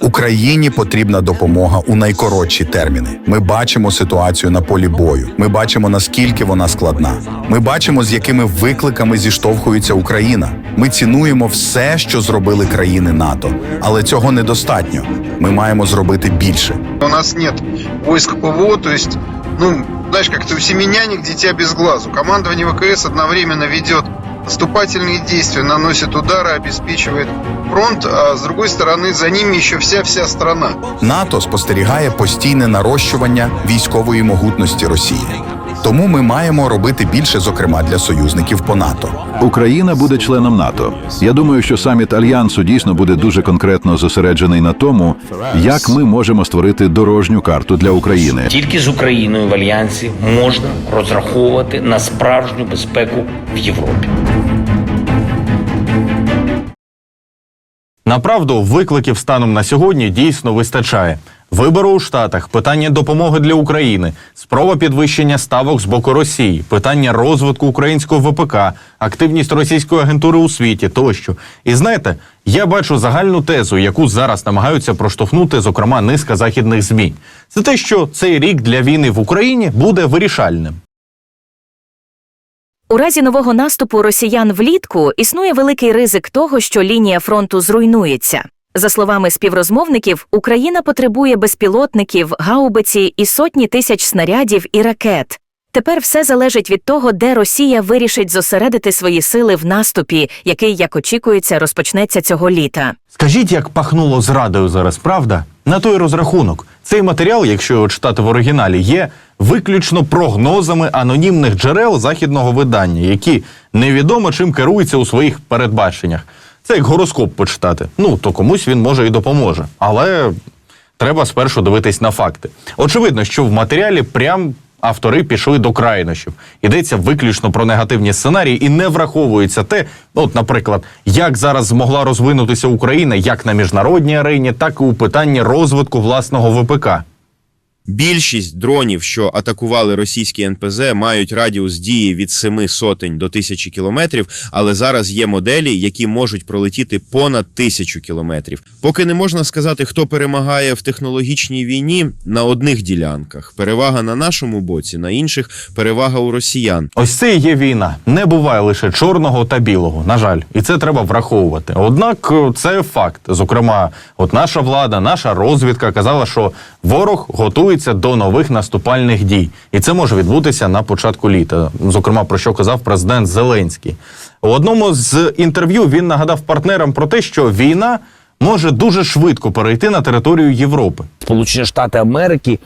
Україні потрібна допомога у найкоротші терміни. Ми бачимо ситуацію на полі бою. Ми бачимо наскільки вона складна. Ми бачимо, з якими викликами зіштовхується Україна. Ми цінуємо все, що зробили країни НАТО, але цього недостатньо. Ми маємо зробити більше. У нас нет войск ПВО, то есть, ну, знаешь, как-то у семеняник дитя без глазу. Командование ВКС одновременно ведет наступательные действия, наносит удары, обеспечивает фронт, а с другой стороны за ними еще вся-вся страна. НАТО спостерігає постійне нарощування військової могутності Росії. Тому ми маємо робити більше, зокрема для союзників по НАТО. Україна буде членом НАТО. Я думаю, що саміт альянсу дійсно буде дуже конкретно зосереджений на тому, як ми можемо створити дорожню карту для України. Тільки з Україною в альянсі можна розраховувати на справжню безпеку в Європі. Направду, викликів станом на сьогодні дійсно вистачає. Вибори у Штатах, питання допомоги для України, спроба підвищення ставок з боку Росії, питання розвитку українського ВПК, активність російської агентури у світі тощо. І знаєте, я бачу загальну тезу, яку зараз намагаються проштовхнути, зокрема, низка західних змі. Це те, що цей рік для війни в Україні буде вирішальним. У разі нового наступу росіян влітку існує великий ризик того, що лінія фронту зруйнується. За словами співрозмовників, Україна потребує безпілотників, гаубиці і сотні тисяч снарядів і ракет. Тепер все залежить від того, де Росія вирішить зосередити свої сили в наступі, який, як очікується, розпочнеться цього літа. Скажіть, як пахнуло зрадою зараз, правда? На той розрахунок. Цей матеріал, якщо його читати в оригіналі, є виключно прогнозами анонімних джерел західного видання, які невідомо чим керуються у своїх передбаченнях. Це як гороскоп почитати. Ну, то комусь він може і допоможе. Але треба спершу дивитись на факти. Очевидно, що в матеріалі прям автори пішли до крайнощів. Йдеться виключно про негативні сценарії і не враховується те, от, наприклад, як зараз змогла розвинутися Україна як на міжнародній арені, так і у питанні розвитку власного ВПК. Більшість дронів, що атакували російські НПЗ, мають радіус дії від семи сотень до тисячі кілометрів, але зараз є моделі, які можуть пролетіти понад тисячу кілометрів. Поки не можна сказати, хто перемагає в технологічній війні на одних ділянках. Перевага на нашому боці, на інших перевага у росіян. Ось це і є війна. Не буває лише чорного та білого. На жаль, і це треба враховувати. Однак е, це факт. Зокрема, от наша влада, наша розвідка казала, що ворог готується до нових наступальних дій, і це може відбутися на початку літа. Зокрема, про що казав президент Зеленський. У одному з інтерв'ю він нагадав партнерам про те, що війна може дуже швидко перейти на територію Європи. Сполучені Штати Америки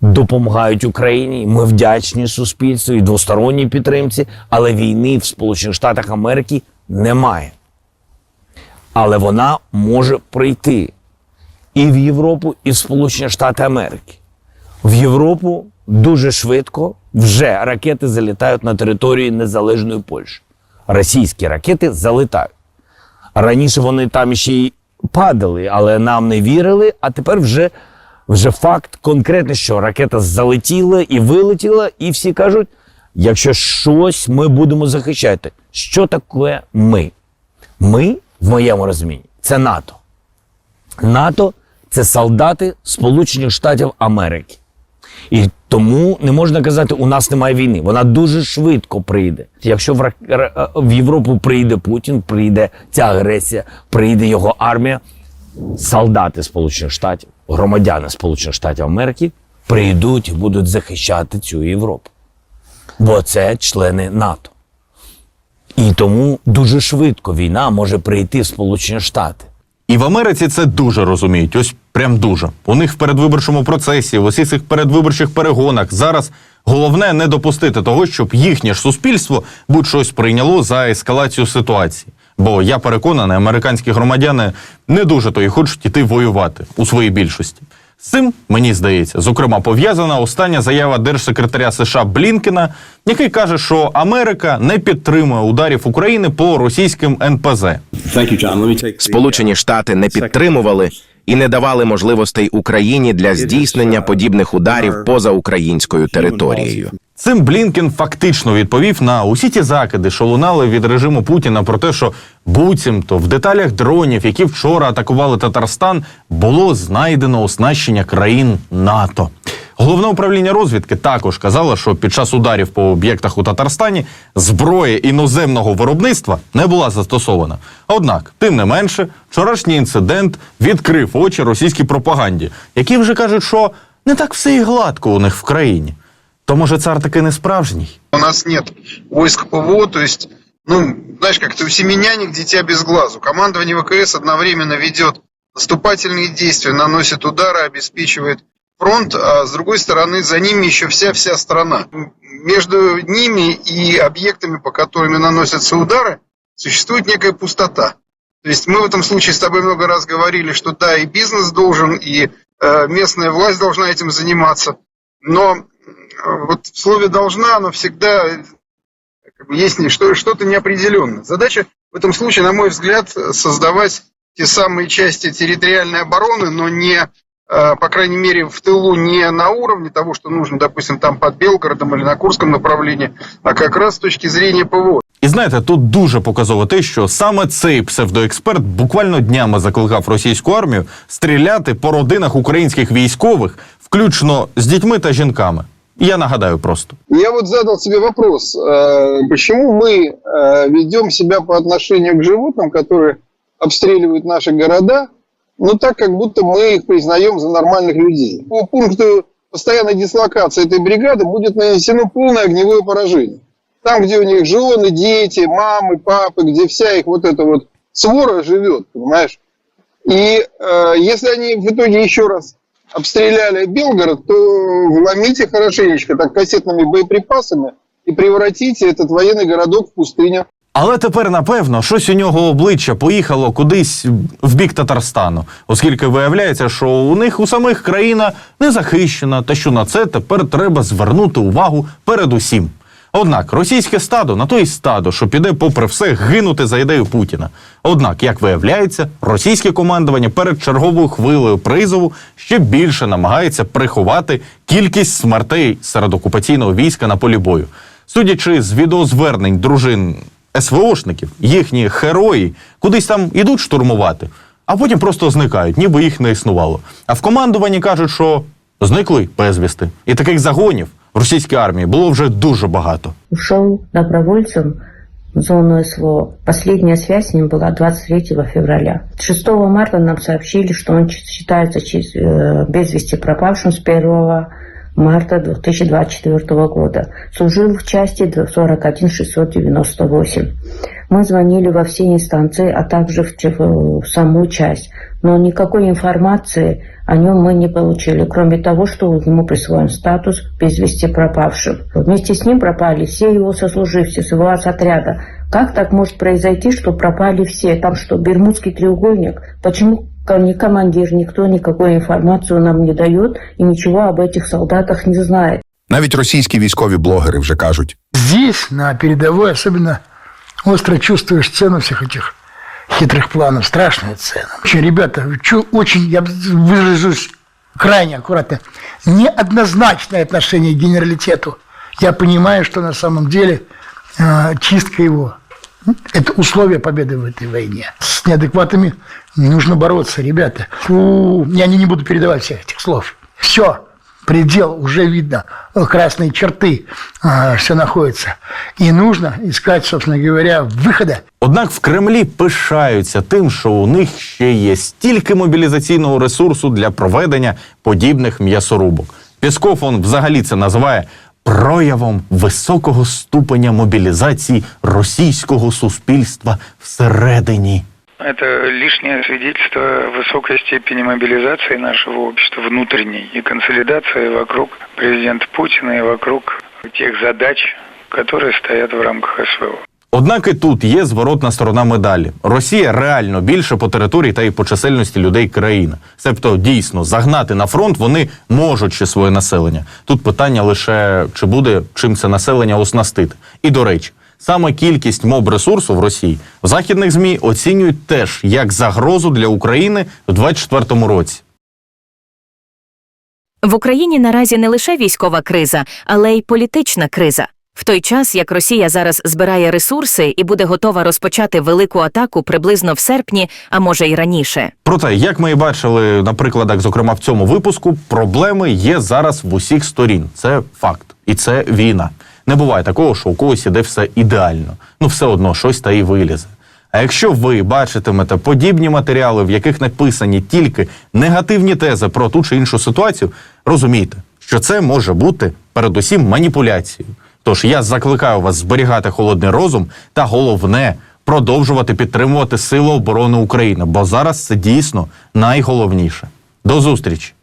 допомагають Україні. Ми вдячні суспільству і двосторонній підтримці, але війни в Сполучених Штатах Америки немає. Але вона може прийти і в Європу, і в Сполучені Штати Америки. В Європу дуже швидко вже ракети залітають на території незалежної Польщі. Російські ракети залітають. Раніше вони там ще й падали, але нам не вірили. А тепер вже, вже факт конкретний, що ракета залетіла і вилетіла, і всі кажуть: якщо щось ми будемо захищати, що таке ми? Ми, в моєму розумінні, це НАТО. НАТО це солдати Сполучених Штатів Америки. І тому не можна казати, у нас немає війни. Вона дуже швидко прийде. Якщо в, в Європу прийде Путін, прийде ця агресія, прийде його армія, солдати Сполучених Штатів, громадяни Сполучених Штатів Америки прийдуть і будуть захищати цю Європу. Бо це члени НАТО. І тому дуже швидко війна може прийти в Сполучені Штати. І в Америці це дуже розуміють. Ось прям дуже. У них в передвиборчому процесі, в усіх цих передвиборчих перегонах зараз головне не допустити того, щоб їхнє ж суспільство будь-щось прийняло за ескалацію ситуації. Бо я переконаний, американські громадяни не дуже то і хочуть іти воювати у своїй більшості. З цим мені здається, зокрема, пов'язана остання заява держсекретаря США Блінкена, який каже, що Америка не підтримує ударів України по російським НПЗ. Сполучені Штати не підтримували і не давали можливостей Україні для здійснення подібних ударів поза українською територією. Цим Блінкен фактично відповів на усі ті закиди, що лунали від режиму Путіна про те, що буцімто в деталях дронів, які вчора атакували Татарстан, було знайдено оснащення країн НАТО. Головне управління розвідки також казало, що під час ударів по об'єктах у Татарстані зброя іноземного виробництва не була застосована. Однак, тим не менше, вчорашній інцидент відкрив очі російській пропаганді, які вже кажуть, що не так все і гладко у них в країні. То може цар таки не справжній? У нас нет войск ПВО, то есть, ну, знаешь, как-то у семеняник дитя без глазу. Командование ВКС одновременно ведет наступательные действия, наносит удары, обеспечивает фронт, а с другой стороны за ними еще вся-вся страна. Между ними и объектами, по которым наносятся удары, существует некая пустота. То есть мы в этом случае с тобой много раз говорили, что да, и бизнес должен, и э, местная власть должна этим заниматься. Но вот в слове должна, оно всегда э, как бы есть не- что, что-то неопределенное. Задача в этом случае, на мой взгляд, создавать те самые части территориальной обороны, но не, э, по крайней мере, в тылу не на уровне того, что нужно, допустим, там под Белгородом или на Курском направлении, а как раз с точки зрения ПВО. І знаєте, тут дуже показово те, що саме цей псевдоексперт буквально днями закликав російську армію стріляти по родинах українських військових, включно з дітьми та жінками. Я нагадаю просто. Я вот задал себе вопрос, э, почему мы э, ведем себя по отношению к животным, которые обстреливают наши города, ну так, как будто мы их признаем за нормальных людей. По пункту постоянной дислокации этой бригады будет нанесено полное огневое поражение. Там, где у них жены, дети, мамы, папы, где вся их вот эта вот свора живет, понимаешь? И э, если они в итоге еще раз обстреляли Белгород, то вломите хорошенечко так кассетными боеприпасами и превратите этот военный городок в пустыню. Але тепер, напевно, щось у нього обличчя поїхало кудись в бік Татарстану, оскільки виявляється, що у них у самих країна не захищена, та що на це тепер треба звернути увагу передусім. Однак російське стадо на то й стадо, що піде, попри все, гинути за ідею Путіна. Однак, як виявляється, російське командування перед черговою хвилею призову ще більше намагається приховати кількість смертей серед окупаційного війська на полі бою. Судячи з відеозвернень дружин СВОшників, їхні герої кудись там ідуть штурмувати, а потім просто зникають, ніби їх не існувало. А в командуванні кажуть, що зникли безвісти. І таких загонів в російській армії було вже дуже багато. ушел добровольцем в зону СВО. Последняя связь с ним была 23 февраля. 6 марта нам сообщили, что он ч- считается чис- э, без вести пропавшим с 1 марта 2024 года. Служил в части 41698. Мы звонили во все инстанции, а также в, ч- в саму часть. Но никакой информации о нем мы не получили, кроме того, что ему присвоен статус без вести пропавшим. Вместе с ним пропали все его сослуживцы с его отряда. Как так может произойти, что пропали все? Там что, Бермудский треугольник? Почему ко- ни командир, никто никакой информацию нам не дает и ничего об этих солдатах не знает? Навіть російські військові блогери вже кажуть: Здесь, на передовой, особенно остро чувствуешь цену всех этих хитрых планов, страшная цена. Очень, ребята, очень, я выражусь крайне аккуратно, неоднозначное отношение к генералитету. Я понимаю, что на самом деле э, чистка его – это условие победы в этой войне. С неадекватами нужно бороться, ребята. Фу, я не, не буду передавать всех этих слов. Все, предел уже видно, э, красные черты, все находится. И нужно искать, собственно говоря, выхода Однак в Кремлі пишаються тим, що у них ще є стільки мобілізаційного ресурсу для проведення подібних м'ясорубок. Пісков он взагалі це називає проявом високого ступеня мобілізації російського суспільства всередині. Это лишнее свидетельство высокой степени мобилизации нашего общества внутренней и консолидации вокруг президента Путина и вокруг тех задач, которые стоят в рамках СВО. Однак і тут є зворотна сторона медалі. Росія реально більше по території та й по чисельності людей країна. Себто дійсно загнати на фронт вони можуть ще своє населення. Тут питання лише чи буде чим це населення оснастити. І до речі, саме кількість моб ресурсу в Росії в західних змі оцінюють теж як загрозу для України в 2024 році. В Україні наразі не лише військова криза, але й політична криза. В той час, як Росія зараз збирає ресурси і буде готова розпочати велику атаку приблизно в серпні, а може й раніше. Проте, як ми і бачили на прикладах, зокрема в цьому випуску, проблеми є зараз в усіх сторін. Це факт, і це війна. Не буває такого, що у когось іде все ідеально. Ну все одно щось та й вилізе. А якщо ви бачитимете подібні матеріали, в яких написані тільки негативні тези про ту чи іншу ситуацію, розумійте, що це може бути передусім маніпуляцією. Тож я закликаю вас зберігати холодний розум та головне продовжувати підтримувати Сили оборони України, бо зараз це дійсно найголовніше. До зустрічі!